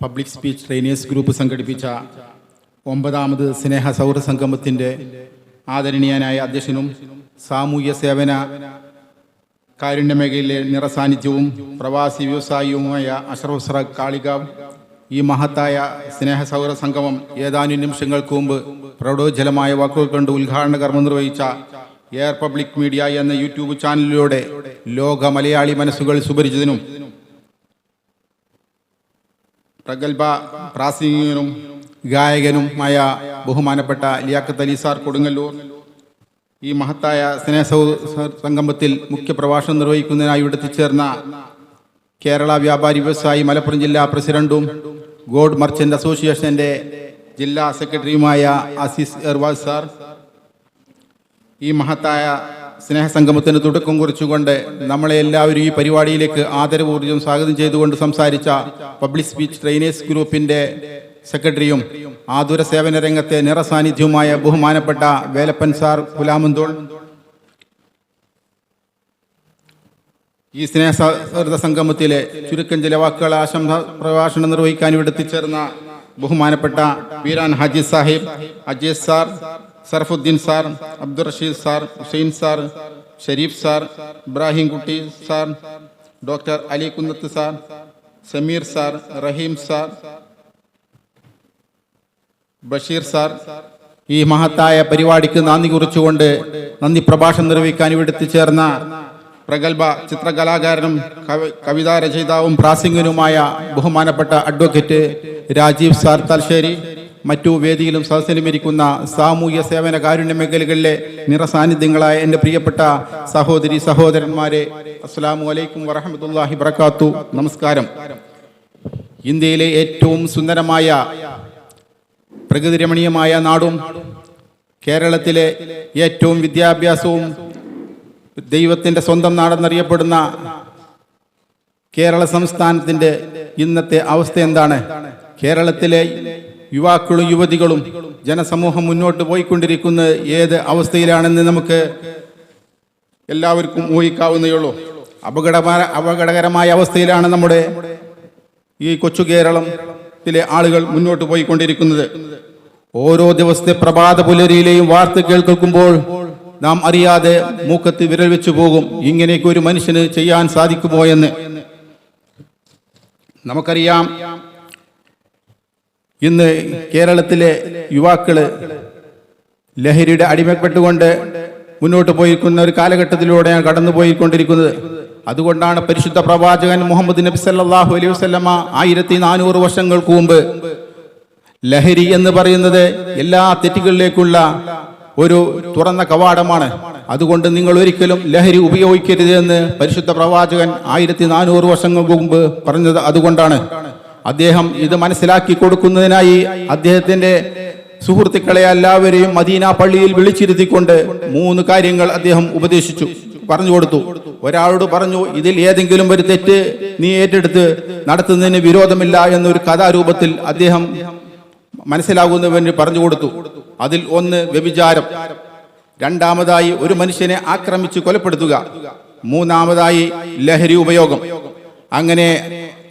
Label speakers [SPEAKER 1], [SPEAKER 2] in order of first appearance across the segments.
[SPEAKER 1] Public speech trainers group സംഘടിപ്പിച്ച ഒമ്പതാമത് സ്നേഹ സൗഹൃദ സംഗമത്തിന്റെ ആദരണീയനായ അധ്യക്ഷനും സാമൂഹ്യ സേവന കാരുണ്യ മേഖലയിലെ നിറസാന്നിധ്യവും പ്രവാസി വ്യവസായിയുമായ അഷറഫ് സറ കാളികാവ് ഈ മഹത്തായ സ്നേഹ സൗഹൃദ സംഗമം ഏതാനും നിമിഷങ്ങൾക്ക് മുമ്പ് പ്രൗഢോജ്ജലമായ വാക്കുകൾ കൊണ്ട് ഉദ്ഘാടന കർമ്മം നിർവഹിച്ച എയർ പബ്ലിക് മീഡിയ എന്ന യൂട്യൂബ് ചാനലിലൂടെ ലോക മലയാളി മനസ്സുകൾ സുപരിചിതനും പ്രഗത്ഭ പ്രാസംഗികനും ഗായകനുമായ ബഹുമാനപ്പെട്ട ലിയാഖത്ത് അലി സാർ കൊടുങ്ങല്ലൂർ. ഈ മഹത്തായ സ്നേഹ സംഗമത്തിൽ മുഖ്യ പ്രഭാഷണം നിർവഹിക്കുന്നതിനായി ഇവിടെ എത്തിച്ചേർന്ന കേരള വ്യാപാരി വ്യവസായി മലപ്പുറം ജില്ലാ പ്രസിഡന്റും ഗോഡ് മർച്ചന്റ് അസോസിയേഷന്റെ ജില്ലാ സെക്രട്ടറിയുമായ അസീസ് എർവാസ് സാർ. ഈ മഹത്തായ സ്നേഹസംഗമത്തിന് തുടക്കം കുറിച്ചുകൊണ്ട് നമ്മളെ എല്ലാവരും ഈ പരിപാടിയിലേക്ക് ആദരപൂർവം സ്വാഗതം ചെയ്തുകൊണ്ട് സംസാരിച്ച പബ്ലിക് സ്പീച്ച് ട്രെയിനേഴ്സ് ഗ്രൂപ്പിന്റെ സെക്രട്ടറിയും ആതുര സേവന രംഗത്തെ നിറസാന്നിധ്യവുമായ ബഹുമാനപ്പെട്ട വേലപ്പൻ സാർ കുലാമന്തോൾ ഈ സ്നേഹ സൗഹൃദ സംഗമത്തിലെ ചുരുക്കം ചില വാക്കുകൾ ആശംസ പ്രഭാഷണം നിർവഹിക്കാൻ ഇവിടെ എത്തിച്ചേർന്ന ബഹുമാനപ്പെട്ട Veeran Haji Sahib Ajees sir Sarfuddeen sir Abdul Rasheed sir Hussain sir Shareef sir Ibrahim Kutty sir doctor Ali Kunnath sir Sameer sir Raheem sir Basheer sir. ഈ മഹത്തായ പരിപാടിക്ക് നന്ദി കുറിച്ചുകൊണ്ട് നന്ദി പ്രഭാഷണം നിർവഹിക്കാൻ ഇവിടെ എത്തിച്ചേർന്ന പ്രഗത്ഭ ചിത്രകലാകാരനും കവിതാ രചയിതാവും പ്രാസിംഗനുമായ ബഹുമാനപ്പെട്ട അഡ്വക്കേറ്റ് രാജീവ് സാർ തൽശ്ശേരി മറ്റു വേദിയിലും സദസ്സിലും സാമൂഹ്യ സേവന കാരുണ്യ മേഖലകളിലെ നിറസാന്നിധ്യങ്ങളായ എന്റെ പ്രിയപ്പെട്ട സഹോദരി സഹോദരന്മാരെ അസ്സലാമു അലൈക്കും വറഹമത്തല്ലാഹി വറക്കാത്തു നമസ്കാരം. ഇന്ത്യയിലെ ഏറ്റവും സുന്ദരമായ പ്രകൃതിരമണീയമായ നാടും കേരളത്തിലെ ഏറ്റവും വിദ്യാഭ്യാസവും ദൈവത്തിന്റെ സ്വന്തം നാടെന്നറിയപ്പെടുന്ന കേരള സംസ്ഥാനത്തിന്റെ ഇന്നത്തെ അവസ്ഥ എന്താണ്? കേരളത്തിലെ യുവാക്കളും യുവതികളും ജനസമൂഹം മുന്നോട്ട് പോയിക്കൊണ്ടിരിക്കുന്ന ഏത് അവസ്ഥയിലാണെന്ന് നമുക്ക് എല്ലാവർക്കും ഊഹിക്കാവുന്നേയുള്ളൂ. അപകടമായ അപകടകരമായ അവസ്ഥയിലാണ് നമ്മുടെ ഈ കൊച്ചു കേരളത്തിലെ ആളുകൾ മുന്നോട്ട് പോയിക്കൊണ്ടിരിക്കുന്നത്. ഓരോ ദിവസത്തെ പ്രഭാത പുലരിയിലെയും വാർത്ത കേൾക്കുമ്പോൾ നാം അറിയാതെ മൂക്കത്ത് വിരൽ വെച്ചു പോകും. ഇങ്ങനെയൊക്കെ ഒരു മനുഷ്യന് ചെയ്യാൻ സാധിക്കുമോ എന്ന്. നമുക്കറിയാം ഇന്ന് കേരളത്തിലെ യുവാക്കൾ ലഹരിയുടെ അടിമപ്പെട്ടുകൊണ്ട് മുന്നോട്ട് പോയിരിക്കുന്ന ഒരു കാലഘട്ടത്തിലൂടെയാണ് കടന്നു പോയിക്കൊണ്ടിരിക്കുന്നത്. അതുകൊണ്ടാണ് പരിശുദ്ധ പ്രവാചകൻ മുഹമ്മദ് നബി സല്ലാഹു അലൈഹി വസല്ലമ ആയിരത്തി നാനൂറ് വർഷങ്ങൾക്ക് മുമ്പ് ലഹരി എന്ന് പറയുന്നത് എല്ലാ തെറ്റുകളിലേക്കുള്ള ഒരു തുറന്ന കവാടമാണ്. അതുകൊണ്ട് നിങ്ങൾ ഒരിക്കലും ലഹരി ഉപയോഗിക്കരുത് എന്ന് പരിശുദ്ധ പ്രവാചകൻ ആയിരത്തി നാനൂറ് വർഷങ്ങൾക്ക് മുമ്പ് പറഞ്ഞത് അതുകൊണ്ടാണ്. അദ്ദേഹം ഇത് മനസ്സിലാക്കി കൊടുക്കുന്നതിനായി അദ്ദേഹത്തിന്റെ സുഹൃത്തുക്കളെ എല്ലാവരെയും മദീന പള്ളിയിൽ വിളിച്ചിരുത്തിക്കൊണ്ട് മൂന്ന് കാര്യങ്ങൾ അദ്ദേഹം ഉപദേശിച്ചു. പറഞ്ഞു കൊടുത്തു. ഒരാളോട് പറഞ്ഞു ഇതിൽ ഏതെങ്കിലും ഒരു തെറ്റ് നീ ഏറ്റെടുത്ത് നടത്തുന്നതിന് വിരോധമില്ല എന്നൊരു കഥാരൂപത്തിൽ അദ്ദേഹം മനസ്സിലാകുന്നവന് പറഞ്ഞു കൊടുത്തു. അതിൽ ഒന്ന് വ്യഭിചാരം. രണ്ടാമതായി ഒരു മനുഷ്യനെ ആക്രമിച്ച് കൊലപ്പെടുത്തുക. മൂന്നാമതായി ലഹരി ഉപയോഗം. അങ്ങനെ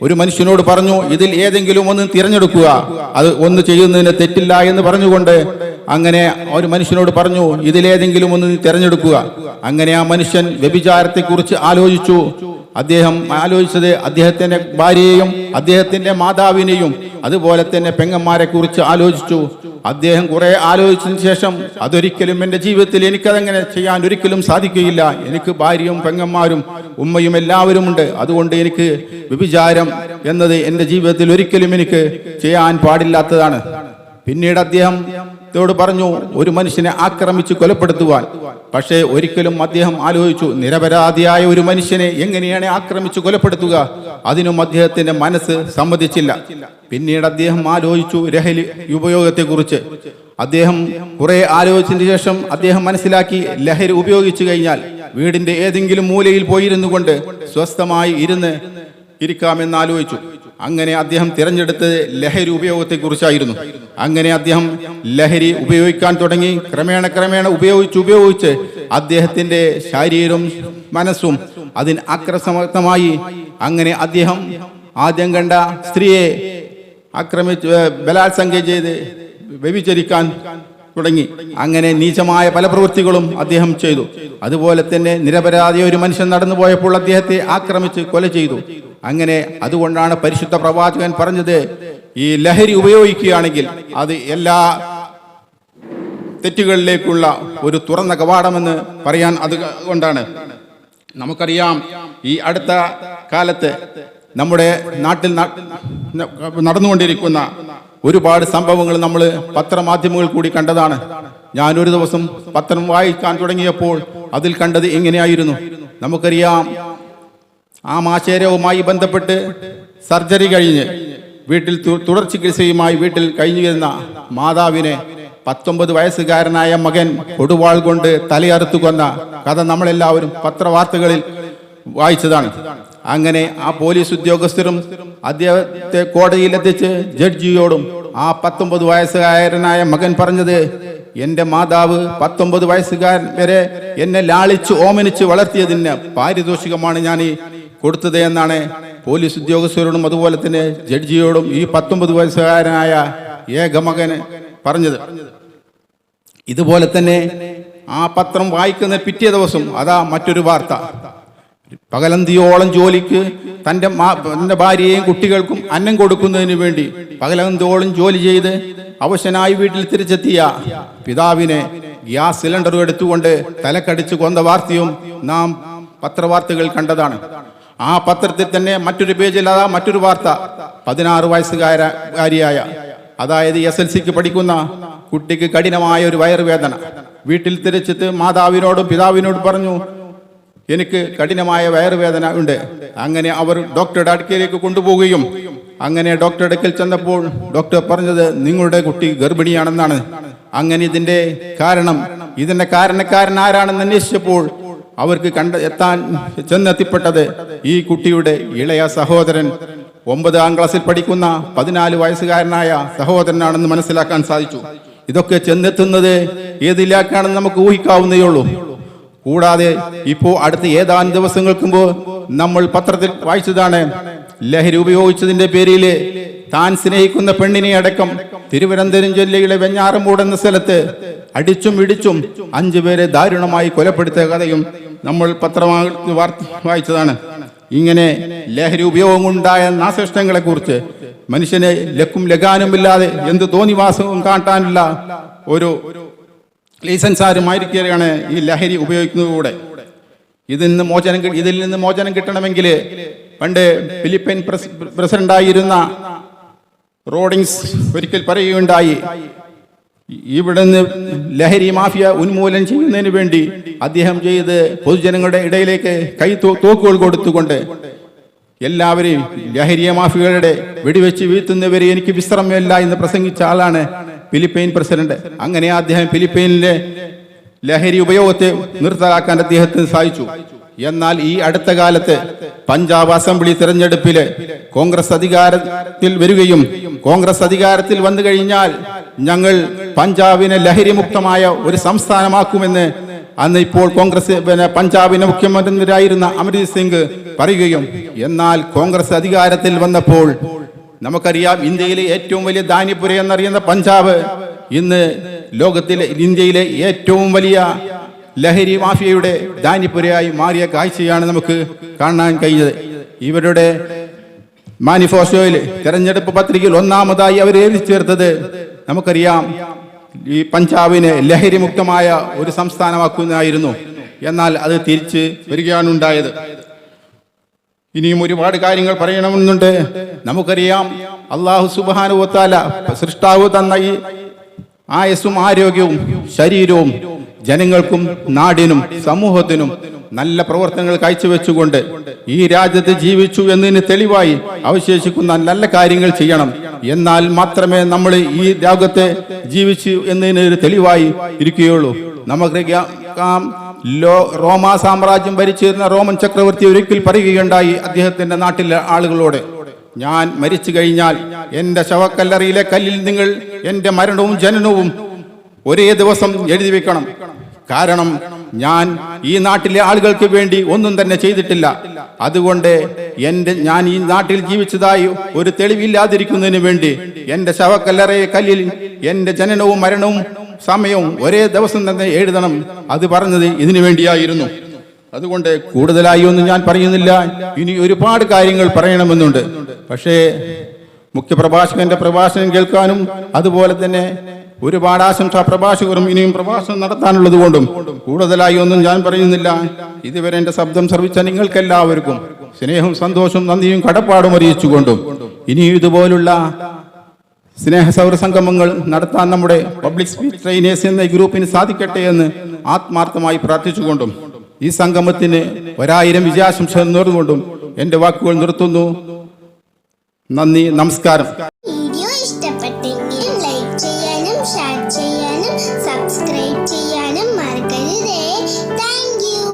[SPEAKER 1] ഒരു മനുഷ്യനോട് പറഞ്ഞു ഇതിൽ ഏതെങ്കിലും ഒന്ന് തിരഞ്ഞെടുക്കുക. അത് ഒന്ന് ചെയ്യുന്നതിന് തെറ്റില്ല എന്ന് പറഞ്ഞുകൊണ്ട് അങ്ങനെ ഒരു മനുഷ്യനോട് പറഞ്ഞു ഇതിലേതെങ്കിലും ഒന്ന് തിരഞ്ഞെടുക്കുക. അങ്ങനെ ആ മനുഷ്യൻ വ്യഭിചാരത്തെക്കുറിച്ച് ആലോചിച്ചു. അദ്ദേഹം ആലോചിച്ചത് അദ്ദേഹത്തിന്റെ ഭാര്യയെയും അദ്ദേഹത്തിന്റെ മാതാവിനെയും അതുപോലെ തന്നെ പെങ്ങന്മാരെ കുറിച്ച് ആലോചിച്ചു. അദ്ദേഹം കുറെ ആലോചിച്ചതിന് ശേഷം അതൊരിക്കലും എന്റെ ജീവിതത്തിൽ എനിക്കതെങ്ങനെ ചെയ്യാൻ ഒരിക്കലും സാധിക്കുകയില്ല. എനിക്ക് ഭാര്യയും പെങ്ങന്മാരും ഉമ്മയും എല്ലാവരുമുണ്ട് അതുകൊണ്ട് എനിക്ക് വ്യഭിചാരം എന്നത് എന്റെ ജീവിതത്തിൽ ഒരിക്കലും എനിക്ക് ചെയ്യാൻ പാടില്ലാത്തതാണ്. പിന്നീട് അദ്ദേഹം ത്തോട് പറഞ്ഞു ഒരു മനുഷ്യനെ ആക്രമിച്ച് കൊലപ്പെടുത്തുവാൻ. പക്ഷേ ഒരിക്കലും അദ്ദേഹം ആലോചിച്ചു നിരപരാധിയായ ഒരു മനുഷ്യനെ എങ്ങനെയാണ് ആക്രമിച്ച് കൊലപ്പെടുത്തുക? അതിനും അദ്ദേഹത്തിന്റെ മനസ്സ് സമ്മതിച്ചില്ല. പിന്നീട് അദ്ദേഹം ആലോചിച്ചു രഹലി ഉപയോഗത്തെ കുറിച്ച് അദ്ദേഹം കുറെ ആലോചിച്ചതിന് ശേഷം അദ്ദേഹം മനസ്സിലാക്കി ലഹരി ഉപയോഗിച്ചു കഴിഞ്ഞാൽ വീടിന്റെ ഏതെങ്കിലും മൂലയിൽ പോയിരുന്നു കൊണ്ട് സ്വസ്ഥമായി ഇരുന്ന് ഇരിക്കാമെന്ന് ആലോചിച്ചു അങ്ങനെ അദ്ദേഹം തിരഞ്ഞെടുത്തത് ലഹരി ഉപയോഗത്തെക്കുറിച്ചായിരുന്നു. അങ്ങനെ അദ്ദേഹം ലഹരി ഉപയോഗിക്കാൻ തുടങ്ങി. ക്രമേണ ക്രമേണ ഉപയോഗിച്ച് ഉപയോഗിച്ച് അദ്ദേഹത്തിന്റെ ശരീരവും മനസ്സും അതിന് അക്രസമർത്ഥമായി. അങ്ങനെ അദ്ദേഹം ആദ്യം കണ്ട സ്ത്രീയെ ആക്രമിച്ച് ബലാത്സംഗം ചെയ്ത് വ്യഭിചരിക്കാൻ തുടങ്ങി. അങ്ങനെ നീചമായ പല പ്രവൃത്തികളും അദ്ദേഹം ചെയ്തു. അതുപോലെ തന്നെ നിരപരാധി ഒരു മനുഷ്യൻ നടന്നു പോയപ്പോൾ അദ്ദേഹത്തെ ആക്രമിച്ച് കൊല ചെയ്തു. അങ്ങനെ അതുകൊണ്ടാണ് പരിശുദ്ധ പ്രവാചകൻ പറഞ്ഞത് ഈ ലഹരി ഉപയോഗിക്കുകയാണെങ്കിൽ അത് എല്ലാ തെറ്റുകളിലേക്കുള്ള ഒരു തുറന്ന കവാടമെന്ന് പറയാൻ അത് കൊണ്ടാണ്. നമുക്കറിയാം ഈ അടുത്ത കാലത്ത് നമ്മുടെ നാട്ടിൽ നടന്നുകൊണ്ടിരിക്കുന്ന ഒരുപാട് സംഭവങ്ങൾ നമ്മൾ പത്രമാധ്യമങ്ങൾ കൂടി കണ്ടതാണ്. ഞാനൊരു ദിവസം പത്രം വായിക്കാൻ തുടങ്ങിയപ്പോൾ അതിൽ കണ്ടത് എങ്ങനെയായിരുന്നു? നമുക്കറിയാം ആ മാശേരവുമായി ബന്ധപ്പെട്ട് സർജറി കഴിഞ്ഞ് വീട്ടിൽ തുടർ ചികിത്സയുമായി വീട്ടിൽ കഴിഞ്ഞു വരുന്ന മാതാവിനെ പത്തൊമ്പത് വയസ്സുകാരനായ മകൻ കൊടുവാൾ കൊണ്ട് തലയറുത്തു കൊന്ന കഥ നമ്മളെല്ലാവരും പത്രവാർത്തകളിൽ വായിച്ചതാണ്. അങ്ങനെ ആ പോലീസ് ഉദ്യോഗസ്ഥരും അദ്ദേഹത്തെ കോടതിയിലെത്തിച്ച് ജഡ്ജിയോടും ആ പത്തൊമ്പത് വയസ്സുകാരനായ മകൻ പറഞ്ഞത് എന്റെ മാതാവ് പത്തൊമ്പത് വയസ്സുകാരൻ വരെ എന്നെ ലാളിച്ച് ഓമനിച്ച് വളർത്തിയതിന് പാരിതോഷികമാണ് ഞാൻ ഈ കൊടുത്തത് എന്നാണ് പോലീസ് ഉദ്യോഗസ്ഥരോടും അതുപോലെ തന്നെ ജഡ്ജിയോടും ഈ പത്തൊമ്പത് വയസ്സുകാരനായ ഏക മകന് പറഞ്ഞത്. ഇതുപോലെ തന്നെ ആ പത്രം വായിക്കുന്ന പിറ്റേ ദിവസം അതാ മറ്റൊരു വാർത്ത. പകലന്തിയോളം ജോലിക്ക് തന്റെ തന്റെ ഭാര്യയെയും കുട്ടികൾക്കും അന്നം കൊടുക്കുന്നതിന് വേണ്ടി പകലന്തിയോളം ജോലി ചെയ്ത് അവശനായി വീട്ടിൽ തിരിച്ചെത്തിയ പിതാവിനെ ഗ്യാസ് സിലിണ്ടർ എടുത്തുകൊണ്ട് തലക്കടിച്ച് കൊന്ന വാർത്തയും നാം പത്രവാർത്തകൾ കണ്ടതാണ്. ആ പത്രത്തിൽ തന്നെ മറ്റൊരു പേജിൽ അതാ മറ്റൊരു വാർത്ത. പതിനാറ് വയസ്സുകാരിയായ അതായത് എസ് എൽ സിക്ക് പഠിക്കുന്ന കുട്ടിക്ക് കഠിനമായ ഒരു വയറുവേദന. വീട്ടിൽ തിരിച്ചിട്ട് മാതാവിനോടും പിതാവിനോടും പറഞ്ഞു എനിക്ക് കഠിനമായ വയറുവേദന ഉണ്ട്. അങ്ങനെ അവർ ഡോക്ടറുടെ അടുക്കലേക്ക് കൊണ്ടുപോവുകയും അങ്ങനെ ഡോക്ടറുടെ അടുക്കൽ ചെന്നപ്പോൾ ഡോക്ടർ പറഞ്ഞത് നിങ്ങളുടെ കുട്ടി ഗർഭിണിയാണെന്നാണ്. അങ്ങനെ ഇതിന്റെ കാരണം ഇതിന്റെ കാരണക്കാരൻ ആരാണെന്ന് അന്വേഷിച്ചപ്പോൾ അവർക്ക് കണ്ട എത്താൻ ചെന്നെത്തിപ്പെട്ടത് ഈ കുട്ടിയുടെ ഇളയ സഹോദരൻ. ഒമ്പതാം ക്ലാസ്സിൽ പഠിക്കുന്ന പതിനാല് വയസ്സുകാരനായ സഹോദരനാണെന്ന് മനസ്സിലാക്കാൻ സാധിച്ചു. ഇതൊക്കെ ചെന്നെത്തുന്നത് ഏതിലേക്കാണെന്ന് നമുക്ക് ഊഹിക്കാവുന്നേ ഉള്ളൂ. കൂടാതെ ഇപ്പോ അടുത്ത ഏതാനും ദിവസങ്ങൾക്ക് മുമ്പ് നമ്മൾ പത്രത്തിൽ വായിച്ചതാണ് ലഹരി ഉപയോഗിച്ചതിന്റെ പേരിൽ താൻ സ്നേഹിക്കുന്ന പെണ്ണിനെ അടക്കം തിരുവനന്തപുരം ജില്ലയിലെ വെഞ്ഞാറമൂട് എന്ന സ്ഥലത്ത് അടിച്ചും ഇടിച്ചും അഞ്ചു പേരെ ദാരുണമായി കൊലപ്പെടുത്തിയ കഥയും നമ്മൾ പത്രമാ വായിച്ചതാണ്. ഇങ്ങനെ ലഹരി ഉപയോഗം ഉണ്ടായ നാശനഷ്ടങ്ങളെ കുറിച്ച് മനുഷ്യനെ ലക്കും ലഗാനുമില്ലാതെ എന്ത് തോന്നിവാസവും കാട്ടാനുള്ള ഒരു ലൈസൻസാരുമായിരിക്കുകയാണ് ഈ ലഹരി ഉപയോഗിക്കുന്നതിലൂടെ ഇതിൽ നിന്ന് മോചനം ഇതിൽ നിന്ന് മോചനം കിട്ടണമെങ്കിൽ പണ്ട് ഫിലിപ്പൈൻ പ്രസ് പ്രസിഡന്റായിരുന്ന റോഡിങ്സ് ഒരിക്കൽ പറയുകയുണ്ടായി ഇവിടെ നിന്ന് ലഹരി മാഫിയ ഉന്മൂലനം ചെയ്യുന്നതിന് വേണ്ടി അദ്ദേഹം ചെയ്ത് പൊതുജനങ്ങളുടെ ഇടയിലേക്ക് കൈ തോക്കുകൾ കൊടുത്തുകൊണ്ട് എല്ലാവരെയും ലഹരിയ മാഫിയകളുടെ വെടിവെച്ച് വീഴ്ത്തുന്നവരെ എനിക്ക് വിശ്രമമില്ല എന്ന് പ്രസംഗിച്ച ആളാണ് ഫിലിപ്പൈൻ പ്രസിഡന്റ്. അങ്ങനെ അദ്ദേഹം ഫിലിപ്പൈനിലെ ലഹരി ഉപയോഗത്തെ നിർത്തലാക്കാൻ അദ്ദേഹത്തിന് സാധിച്ചു. എന്നാൽ ഈ അടുത്ത കാലത്ത് പഞ്ചാബ് അസംബ്ലി തിരഞ്ഞെടുപ്പിൽ കോൺഗ്രസ് അധികാരത്തിൽ വരികയും കോൺഗ്രസ് അധികാരത്തിൽ വന്നു കഴിഞ്ഞാൽ ഞങ്ങൾ പഞ്ചാബിനെ ലഹരി മുക്തമായ ഒരു സംസ്ഥാനമാക്കുമെന്ന് അന്ന് ഇപ്പോൾ കോൺഗ്രസ് പിന്നെ പഞ്ചാബിന്റെ മുഖ്യമന്ത്രിയായിരുന്ന അമരീത് സിംഗ് പറയുകയും എന്നാൽ കോൺഗ്രസ് അധികാരത്തിൽ വന്നപ്പോൾ നമുക്കറിയാം ഇന്ത്യയിലെ ഏറ്റവും വലിയ ധാന്യപുര എന്നറിയുന്ന പഞ്ചാബ് ഇന്ന് ലോകത്തിലെ ഇന്ത്യയിലെ ഏറ്റവും വലിയ ലഹരി മാഫിയയുടെ ധാന്യപുരയായി മാറിയ കാഴ്ചയാണ് നമുക്ക് കാണാൻ കഴിഞ്ഞത്. ഇവരുടെ മാനിഫെസ്റ്റോയിൽ തെരഞ്ഞെടുപ്പ് പത്രികയിൽ ഒന്നാമതായി അവർ എഴുതി ചേർത്തത് നമുക്കറിയാം ഈ പഞ്ചാബിനെ ലഹരി മുക്തമായ ഒരു സംസ്ഥാനമാക്കുന്നതായിരുന്നു എന്നാൽ അത് തിരിച്ച് വരികയാണുണ്ടായത്. ഇനിയും ഒരുപാട് കാര്യങ്ങൾ പറയണമെന്നുണ്ട്. നമുക്കറിയാം അള്ളാഹു സുബാനുവത്താല സൃഷ്ടാവ് തന്ന ഈ ആയസ്സും ആരോഗ്യവും ശരീരവും ജനങ്ങൾക്കും നാടിനും സമൂഹത്തിനും നല്ല പ്രവർത്തനങ്ങൾ കാഴ്ചവെച്ചുകൊണ്ട് ഈ രാജ്യത്ത് ജീവിച്ചു എന്നതിന് തെളിവായി അവശേഷിക്കുന്ന നല്ല കാര്യങ്ങൾ ചെയ്യണം. എന്നാൽ മാത്രമേ നമ്മൾ ഈ രോഗത്തെ ജീവിച്ചു എന്നതിന് ഒരു തെളിവായി ഇരിക്കുകയുള്ളൂ. നമുക്കറിയാം ലോ റോമാ സാമ്രാജ്യം ഭരിച്ചിരുന്ന റോമൻ ചക്രവർത്തി ഒരിക്കൽ പറയുകയുണ്ടായി അദ്ദേഹത്തിന്റെ നാട്ടിലെ ആളുകളോട് ഞാൻ മരിച്ചു കഴിഞ്ഞാൽ എന്റെ ശവക്കല്ലറിയിലെ കല്ലിൽ നിങ്ങൾ എന്റെ മരണവും ജനനവും ഒരേ ദിവസം എഴുതി വെക്കണം. കാരണം ഞാൻ ഈ നാട്ടിലെ ആളുകൾക്ക് വേണ്ടി ഒന്നും തന്നെ ചെയ്തിട്ടില്ല. അതുകൊണ്ട് എന്റെ ഞാൻ ഈ നാട്ടിൽ ജീവിച്ചതായി ഒരു തെളിവില്ലാതിരിക്കുന്നതിന് വേണ്ടി എന്റെ ശവക്കല്ലറയെ കല്ലിൽ എന്റെ ജനനവും മരണവും സമയവും ഒരേ ദിവസം തന്നെ എഴുതണം. അത് പറഞ്ഞത് ഇതിനു വേണ്ടിയായിരുന്നു. അതുകൊണ്ട് കൂടുതലായി ഒന്നും ഞാൻ പറയുന്നില്ല. ഇനി ഒരുപാട് കാര്യങ്ങൾ പറയണമെന്നുണ്ട്. പക്ഷേ മുഖ്യപ്രഭാഷകന്റെ പ്രഭാഷണം കേൾക്കാനും അതുപോലെ തന്നെ ഒരുപാട് ആശംസാ പ്രഭാഷകരും ഇനിയും പ്രഭാഷണം നടത്താനുള്ളത് കൊണ്ടും കൂടുതലായി ഒന്നും ഞാൻ പറയുന്നില്ല. ഇതുവരെ എന്റെ ശബ്ദം ശ്രവിച്ച നിങ്ങൾക്കെല്ലാവർക്കും സ്നേഹവും സന്തോഷവും നന്ദിയും കടപ്പാടും അറിയിച്ചുകൊണ്ടും ഇനിയും ഇതുപോലുള്ള സ്നേഹ സൗര സംഗമങ്ങൾ നടത്താൻ നമ്മുടെ പബ്ലിക് സ്പീച്ച് ട്രെയിനേഴ്സ് എന്ന ഗ്രൂപ്പിന് സാധിക്കട്ടെ എന്ന് ആത്മാർത്ഥമായി പ്രാർത്ഥിച്ചുകൊണ്ടും ഈ സംഗമത്തിന് ഒരായിരം വിജയാശംസ നേർന്നുകൊണ്ടും എന്റെ വാക്കുകൾ നിർത്തുന്നു. നന്ദി നമസ്കാരം.